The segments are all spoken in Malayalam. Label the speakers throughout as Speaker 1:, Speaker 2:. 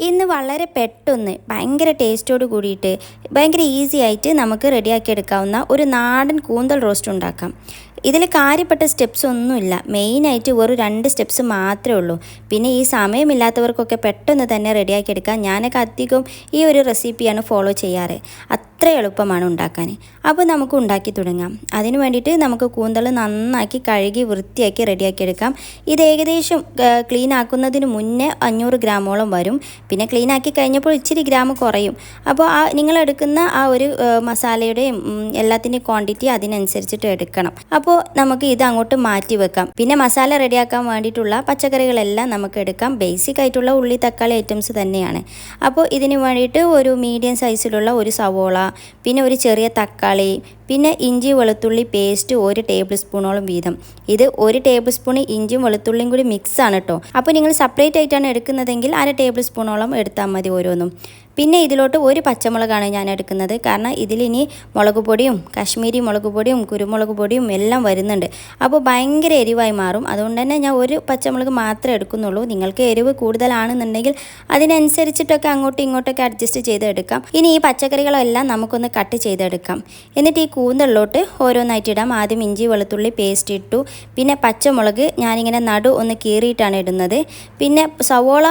Speaker 1: ഇന്ന് വളരെ പെട്ടെന്ന് ഭയങ്കര ടേസ്റ്റോട് കൂടിയിട്ട് ഭയങ്കര ഈസി ആയിട്ട് നമുക്ക് റെഡിയാക്കി എടുക്കാവുന്ന ഒരു നാടൻ കൂന്തൽ റോസ്റ്റ് ഉണ്ടാക്കാം. ഇതിൽ കാര്യപ്പെട്ട സ്റ്റെപ്സ് ഒന്നുമില്ല. മെയിനായിട്ട് വെറും രണ്ട് സ്റ്റെപ്സ് മാത്രമേ ഉള്ളൂ. പിന്നെ ഈ സമയമില്ലാത്തവർക്കൊക്കെ പെട്ടെന്ന് തന്നെ റെഡിയാക്കി എടുക്കാം ഞാനൊക്കെ അധികം ഈ ഒരു റെസിപ്പിയാണ് ഫോളോ ചെയ്യാറ്. അത്ര എളുപ്പമാണ് ഉണ്ടാക്കാൻ. അപ്പോൾ നമുക്ക് ഉണ്ടാക്കി തുടങ്ങാം. അതിന് വേണ്ടിയിട്ട് നമുക്ക് കൂന്തൾ നന്നാക്കി കഴുകി വൃത്തിയാക്കി റെഡിയാക്കി എടുക്കാം ഇത് ഏകദേശം ക്ലീൻ ആക്കുന്നതിന് മുന്നേ അഞ്ഞൂറ് ഗ്രാമോളം വരും. പിന്നെ ക്ലീൻ ആക്കി കഴിഞ്ഞപ്പോൾ ഇച്ചിരി ഗ്രാം കുറയും. അപ്പോൾ ആ നിങ്ങൾ എടുക്കുന്ന ആ ഒരു മസാലയുടെയും എല്ലാത്തിന്റെയും ക്വാണ്ടിറ്റി അതിനനുസരിച്ചിട്ട് എടുക്കണം. അപ്പോൾ നമുക്ക് ഇത് അങ്ങോട്ട് മാറ്റി വെക്കാം. പിന്നെ മസാല റെഡിയാക്കാൻ വേണ്ടിയിട്ടുള്ള പച്ചക്കറികളെല്ലാം നമുക്ക് എടുക്കാം. ബേസിക് ആയിട്ടുള്ള ഉള്ളി തക്കാളി ഐറ്റംസ് തന്നെയാണ്. അപ്പോൾ ഇതിന് വേണ്ടിയിട്ട് ഒരു മീഡിയം സൈസിലുള്ള ഒരു സവോള പിന്നെ ഒരു ചെറിയ തക്കാളി പിന്നെ ഇഞ്ചി വെളുത്തുള്ളി പേസ്റ്റ് ഒരു ടേബിൾ സ്പൂണോളം വീതം. ഇത് ഒരു ടേബിൾ സ്പൂൺ ഇഞ്ചിയും വെളുത്തുള്ളിയും കൂടി മിക്സ് ആണ് കേട്ടോ അപ്പോൾ നിങ്ങൾ സെപ്പറേറ്റ് ആയിട്ടാണ് എടുക്കുന്നതെങ്കിൽ അര ടേബിൾ സ്പൂണോളം എടുത്താൽ മതി ഓരോന്നും. പിന്നെ ഇതിലോട്ട് ഒരു പച്ചമുളകാണ് ഞാൻ എടുക്കുന്നത്. കാരണം ഇതിലിനി മുളക് പൊടിയും കാശ്മീരി മുളക് പൊടിയും കുരുമുളക് പൊടിയും എല്ലാം വരുന്നുണ്ട്. അപ്പോൾ ഭയങ്കര എരിവായി മാറും. അതുകൊണ്ട് തന്നെ ഞാൻ ഒരു പച്ചമുളക് മാത്രമേ എടുക്കുന്നുള്ളൂ. നിങ്ങൾക്ക് എരിവ് കൂടുതലാണെന്നുണ്ടെങ്കിൽ അതിനനുസരിച്ചിട്ടൊക്കെ അങ്ങോട്ടും ഇങ്ങോട്ടൊക്കെ അഡ്ജസ്റ്റ് ചെയ്തെടുക്കാം. ഇനി ഈ പച്ചക്കറികളെല്ലാം നമുക്കൊന്ന് കട്ട് ചെയ്തെടുക്കാം. എന്നിട്ട് ഈ കൂന്തളിലോട്ട് ഓരോന്നായിട്ട് ഇടാം. ആദ്യം ഇഞ്ചി വെളുത്തുള്ളി പേസ്റ്റ് ഇട്ടു. പിന്നെ പച്ചമുളക് ഞാനിങ്ങനെ നടു ഒന്ന് കീറിയിട്ടാണ് ഇടുന്നത്. പിന്നെ സവോള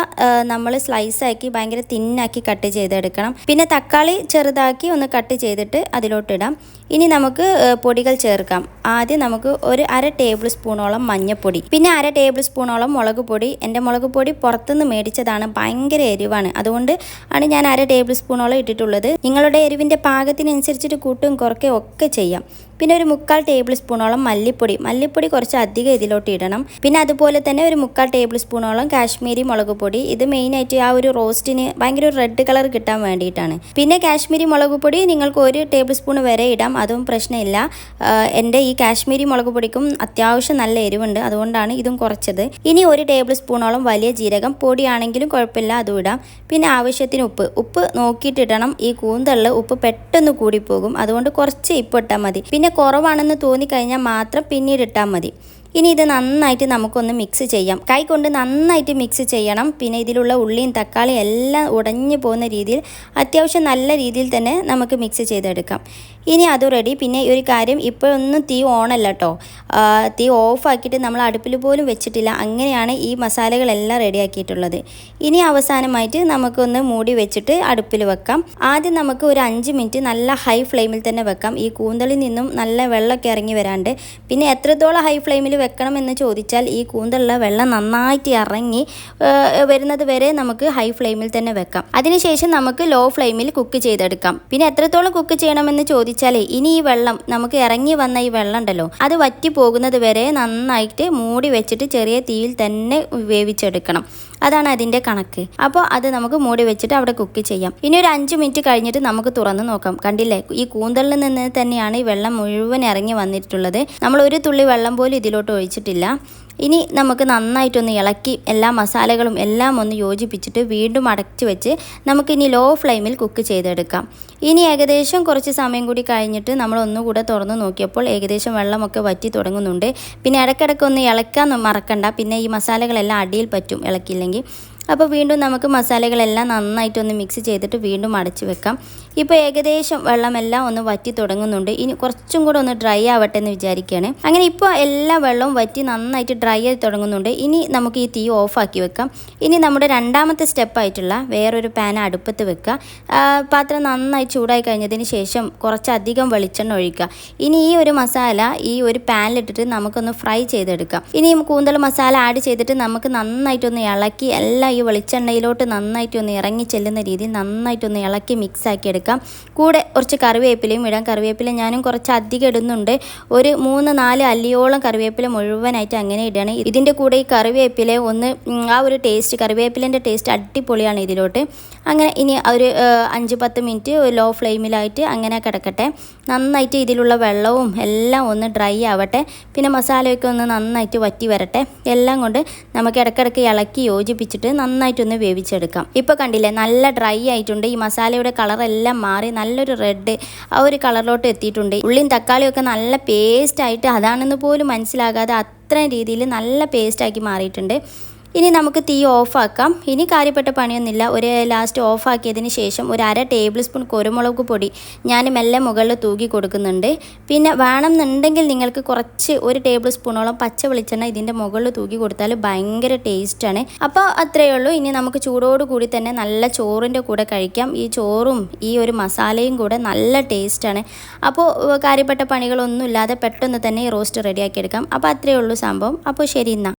Speaker 1: നമ്മൾ സ്ലൈസാക്കി ഭയങ്കര തിന്നാക്കി കട്ട് ചെയ്തെടുക്കണം. പിന്നെ തക്കാളി ചെറുതാക്കി ഒന്ന് കട്ട് ചെയ്തിട്ട് അതിലോട്ടിടാം ഇനി നമുക്ക് പൊടികൾ ചേർക്കാം. ആദ്യം നമുക്ക് ഒരു അര ടേബിൾ സ്പൂണോളം മഞ്ഞൾപ്പൊടി പിന്നെ അര ടേബിൾ സ്പൂണോളം മുളക് പൊടി. എന്റെ മുളക് പൊടി പുറത്തുനിന്ന് മേടിച്ചതാണ്. ഭയങ്കര എരിവാണ്. അതുകൊണ്ട് ആണ് ഞാൻ അര ടേബിൾ സ്പൂണോളം ഇട്ടിട്ടുള്ളത്. നിങ്ങളുടെ എരിവിന്റെ പാകത്തിനനുസരിച്ചിട്ട് കൂട്ടും കുറയ്ക്കുകയും ചെയ്യാം. പിന്നെ ഒരു മുക്കാൽ ടേബിൾ സ്പൂണോളം മല്ലിപ്പൊടി. മല്ലിപ്പൊടി കുറച്ച് അധികം ഇതിലോട്ട് ഇടണം. പിന്നെ അതുപോലെ തന്നെ ഒരു മുക്കാൽ ടേബിൾ സ്പൂണോളം കാശ്മീരി മുളക് പൊടി. ഇത് മെയിനായിട്ട് ആ ഒരു റോസ്റ്റിന് ഭയങ്കര ഒരു റെഡ് കളർ കിട്ടാൻ വേണ്ടിയിട്ടാണ്. പിന്നെ കാശ്മീരി മുളക് പൊടി നിങ്ങൾക്ക് ഒരു ടേബിൾ സ്പൂൺ വരെ ഇടാം. അതും പ്രശ്നമില്ല. എന്റെ ഈ കാശ്മീരി മുളക് പൊടിക്കും അത്യാവശ്യം നല്ല എരിവുണ്ട്. അതുകൊണ്ടാണ് ഇതും കുറച്ചത്. ഇനി ഒരു ടേബിൾ സ്പൂണോളം വലിയ ജീരകം. പൊടിയാണെങ്കിലും കുഴപ്പമില്ല അതും ഇടാം. പിന്നെ ആവശ്യത്തിന് ഉപ്പ്. ഉപ്പ് നോക്കിയിട്ടിടണം ഈ കൂന്തളിൽ ഉപ്പ് പെട്ടെന്ന് കൂടിപ്പോകും. അതുകൊണ്ട് കുറച്ച് ഇപ്പം ഇട്ടാൽ മതി. പിന്നെ കുറവാണെന്ന് തോന്നിക്കഴിഞ്ഞാൽ മാത്രം പിന്നീട് ഇട്ടാൽ മതി. ഇനി ഇത് നന്നായിട്ട് നമുക്കൊന്ന് മിക്സ് ചെയ്യാം. കൈ കൊണ്ട് നന്നായിട്ട് മിക്സ് ചെയ്യണം. പിന്നെ ഇതിലുള്ള ഉള്ളിയും തക്കാളിയും എല്ലാം ഉടഞ്ഞു പോകുന്ന രീതിയിൽ അത്യാവശ്യം നല്ല രീതിയിൽ തന്നെ നമുക്ക് മിക്സ് ചെയ്തെടുക്കാം. ഇനി അത് റെഡി പിന്നെ ഒരു കാര്യം ഇപ്പോഴൊന്നും തീ ഓണല്ല കേട്ടോ തീ ഓഫാക്കിയിട്ട് നമ്മൾ അടുപ്പിൽ പോലും വെച്ചിട്ടില്ല. അങ്ങനെയാണ് ഈ മസാലകളെല്ലാം റെഡിയാക്കിയിട്ടുള്ളത് ഇനി അവസാനമായിട്ട് നമുക്കൊന്ന് മൂടി വെച്ചിട്ട് അടുപ്പിൽ വെക്കാം. ആദ്യം നമുക്ക് ഒരു അഞ്ച് മിനിറ്റ് നല്ല ഹൈ ഫ്ലെയിമിൽ തന്നെ വെക്കാം. ഈ കൂന്തളിൽ നിന്നും നല്ല വെള്ളമൊക്കെ ഇറങ്ങി വരാണ്ട്. പിന്നെ എത്രത്തോളം ഹൈ ഫ്ലെയിമിൽ വെക്കണം എന്ന് ചോദിച്ചാൽ ഈ കൂന്തളിലെ വെള്ളം നന്നായിട്ട് ഇറങ്ങി വരുന്നത് വരെ നമുക്ക് ഹൈ ഫ്ലെയിമിൽ തന്നെ വെക്കാം. അതിനുശേഷം നമുക്ക് ലോ ഫ്ലെയിമിൽ കുക്ക് ചെയ്തെടുക്കാം. പിന്നെ എത്രത്തോളം കുക്ക് ചെയ്യണമെന്ന് ചോദിച്ചാൽ ഇനി ഈ വെള്ളം നമുക്ക് ഇറങ്ങി വന്ന ഈ വെള്ളം ഉണ്ടല്ലോ അത് വറ്റി പോകുന്നത് വരെ നന്നായിട്ട് മൂടി വെച്ചിട്ട് ചെറിയ തീയിൽ തന്നെ വേവിച്ചെടുക്കണം. അതാണ് അതിന്റെ കണക്ക്. അപ്പോൾ അത് നമുക്ക് മൂടി വെച്ചിട്ട് അവിടെ കുക്ക് ചെയ്യാം. ഇനി ഒരു അഞ്ച് മിനിറ്റ് കഴിഞ്ഞിട്ട് നമുക്ക് തുറന്ന് നോക്കാം. കണ്ടില്ലേ? ഈ കൂന്തളിൽ നിന്ന് തന്നെയാണ് ഈ വെള്ളം മുഴുവൻ ഇറങ്ങി വന്നിട്ടുള്ളത്. നമ്മൾ ഒരു തുള്ളി വെള്ളം പോലും ഇതിലോട്ട് ഒഴിച്ചിട്ടില്ല. ഇനി നമുക്ക് നന്നായിട്ടൊന്ന് ഇളക്കി എല്ലാ മസാലകളും എല്ലാം ഒന്ന് യോജിപ്പിച്ചിട്ട് വീണ്ടും അടച്ചു വെച്ച് നമുക്കിനി ലോ ഫ്ലെയിമിൽ കുക്ക് ചെയ്തെടുക്കാം. ഇനി ഏകദേശം കുറച്ച് സമയം കൂടി കഴിഞ്ഞിട്ട് നമ്മൾ ഒന്നുകൂടെ തുറന്നു നോക്കിയപ്പോൾ ഏകദേശം വെള്ളമൊക്കെ വറ്റി തുടങ്ങുന്നുണ്ട്. പിന്നെ ഇടയ്ക്കിടയ്ക്ക് ഒന്ന് ഇളക്കാൻ മറക്കണ്ട. പിന്നെ ഈ മസാലകളെല്ലാം അടിയിൽ പറ്റും ഇളക്കിയില്ലെങ്കിൽ. അപ്പോൾ വീണ്ടും നമുക്ക് മസാലകളെല്ലാം നന്നായിട്ടൊന്ന് മിക്സ് ചെയ്തിട്ട് വീണ്ടും അടച്ചു വെക്കാം. ഇപ്പോൾ ഏകദേശം വെള്ളമെല്ലാം ഒന്ന് വറ്റി തുടങ്ങുന്നുണ്ട്. ഇനി കുറച്ചും കൂടെ ഒന്ന് ഡ്രൈ ആവട്ടെ എന്ന് വിചാരിക്കുകയാണ് അങ്ങനെ ഇപ്പോൾ എല്ലാ വെള്ളവും വറ്റി നന്നായിട്ട് ഡ്രൈ ആയി തുടങ്ങുന്നുണ്ട്. ഇനി നമുക്ക് ഈ തീ ഓഫാക്കി വെക്കാം. ഇനി നമ്മുടെ രണ്ടാമത്തെ സ്റ്റെപ്പായിട്ടുള്ള വേറൊരു പാൻ അടുപ്പത്ത് വെക്കുക. പാത്രം നന്നായി ചൂടായി കഴിഞ്ഞതിന് ശേഷം കുറച്ചധികം വെളിച്ചെണ്ണ ഒഴിക്കുക. ഇനി ഈ ഒരു മസാല ഈ ഒരു പാനിലിട്ടിട്ട് നമുക്കൊന്ന് ഫ്രൈ ചെയ്തെടുക്കാം. ഇനി കൂന്തൽ മസാല ആഡ് ചെയ്തിട്ട് നമുക്ക് നന്നായിട്ടൊന്ന് ഇളക്കി എല്ലാം ഈ വെളിച്ചെണ്ണയിലോട്ട് നന്നായിട്ടൊന്ന് ഇറങ്ങി ചെല്ലുന്ന രീതിയിൽ നന്നായിട്ടൊന്ന് ഇളക്കി മിക്സ് ആക്കി എടുക്കാം കൂടെ കുറച്ച് കറിവേപ്പിലയും ഇടാം. കറിവേപ്പില ഞാനും കുറച്ച് അധികം ഇടുന്നുണ്ട്. ഒരു മൂന്ന് നാല് അല്ലിയോളം കറിവേപ്പില മുഴുവനായിട്ട് അങ്ങനെ ഇടണം ഇതിന്റെ കൂടെ ഈ കറിവേപ്പില ഒന്ന് ആ ഒരു ടേസ്റ്റ് കറിവേപ്പിലേന്റെ ടേസ്റ്റ് അടിപൊളിയാണ് ഇതിലോട്ട്. അങ്ങനെ ഇനി ഒരു അഞ്ച് പത്ത് മിനിറ്റ് ലോ ഫ്ലെയിമിലായിട്ട് അങ്ങനെ കിടക്കട്ടെ. നന്നായിട്ട് ഇതിലുള്ള വെള്ളവും എല്ലാം ഒന്ന് ഡ്രൈ ആവട്ടെ. പിന്നെ മസാലയൊക്കെ ഒന്ന് നന്നായിട്ട് വറ്റി വരട്ടെ. എല്ലാം കൊണ്ട് നമുക്ക് ഇടയ്ക്കിടയ്ക്ക് ഇളക്കി യോജിപ്പിച്ചിട്ട് നന്നായിട്ടൊന്ന് വേവിച്ചെടുക്കാം. ഇപ്പോൾ കണ്ടില്ലേ നല്ല ഡ്രൈ ആയിട്ടുണ്ട്. ഈ മസാലയുടെ കളറെല്ലാം മാറി നല്ലൊരു റെഡ് ആ ഒരു കളറിലോട്ട് എത്തിയിട്ടുണ്ട്. ഉള്ളിയും തക്കാളിയും ഒക്കെ നല്ല പേസ്റ്റ് ആയിട്ട് അതാണെന്ന് പോലും മനസ്സിലാകാതെ അത്രയും രീതിയിൽ നല്ല പേസ്റ്റാക്കി മാറിയിട്ടുണ്ട്. ഇനി നമുക്ക് തീ ഓഫാക്കാം. ഇനി കാര്യപ്പെട്ട പണിയൊന്നുമില്ല. ഒരു ലാസ്റ്റ് ഓഫാക്കിയതിന് ശേഷം ഒരു അര ടേബിൾ സ്പൂൺ കുരുമുളക് പൊടി ഞാൻ മെല്ലെ മുകളിൽ തൂക്കി കൊടുക്കുന്നുണ്ട്. പിന്നെ വേണമെന്നുണ്ടെങ്കിൽ നിങ്ങൾക്ക് കുറച്ച് ഒരു ടേബിൾ സ്പൂണോളം പച്ച വെളിച്ചെണ്ണ ഇതിന്റെ മുകളിൽ തൂക്കി കൊടുത്താൽ ഭയങ്കര ടേസ്റ്റാണ് അപ്പോൾ അത്രയേ ഉള്ളൂ. ഇനി നമുക്ക് ചൂടോട് കൂടി തന്നെ നല്ല ചോറിന്റെ കൂടെ കഴിക്കാം. ഈ ചോറും ഈ ഒരു മസാലയും കൂടെ നല്ല ടേസ്റ്റാണ് അപ്പോൾ കാര്യപ്പെട്ട പണികളൊന്നുമില്ലാതെ പെട്ടെന്ന് തന്നെ ഈ റോസ്റ്റ് റെഡിയാക്കിയെടുക്കാം അപ്പോൾ അത്രയേ ഉള്ളൂ സംഭവം. അപ്പോൾ ശരി എന്നാൽ